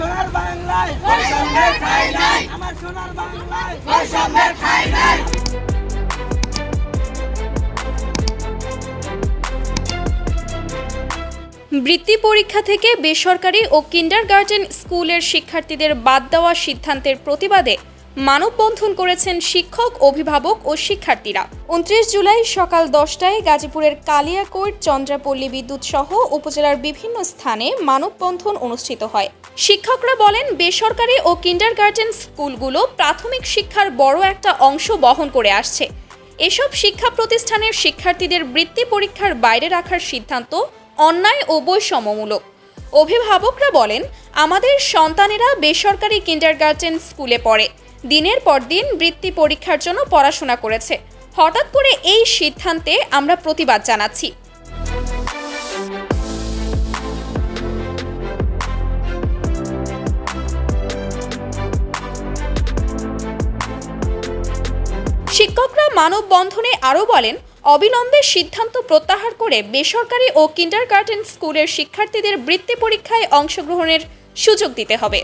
সোনার বাংলায় বৃত্তি পরীক্ষা থেকে বেসরকারি ও কিন্ডারগার্টেন স্কুলের শিক্ষার্থীদের বাদ দেওয়া সিদ্ধান্তের প্রতিবাদে মানববন্ধন করেছেন শিক্ষক, অভিভাবক ও শিক্ষার্থীরা। উনত্রিশ জুলাই সকাল দশটায় গাজীপুরের কালিয়াকোট চন্দ্রাপল্লী বিদ্যুৎ সহ উপজেলার বিভিন্ন স্থানে মানববন্ধন অনুষ্ঠিত হয়। শিক্ষকরা বলেন, বেসরকারি ও কিন্ডারগার্টেন স্কুলগুলো প্রাথমিক শিক্ষার বড় একটা অংশ বহন করে আসছে। এসব শিক্ষা প্রতিষ্ঠানের শিক্ষার্থীদের বৃত্তি পরীক্ষার বাইরে রাখার সিদ্ধান্ত অন্যায় ও বৈষম্যমূলক। অভিভাবকরা বলেন, আমাদের সন্তানেরা বেসরকারি কিন্ডারগার্টেন স্কুলে পড়ে। দিনের পর দিন বৃত্তি পরীক্ষার জন্য পড়াশোনা করেছে। হঠাৎ করে এই সিদ্ধান্তে আমরা প্রতিবাদ জানাচ্ছি। শিক্ষকরা মানববন্ধনে আরও বলেন, অবিলম্বে সিদ্ধান্ত প্রত্যাহার করে বেসরকারি ও কিন্ডারগার্টেন স্কুলের শিক্ষার্থীদের বৃত্তি পরীক্ষায় অংশগ্রহণের সুযোগ দিতে হবে।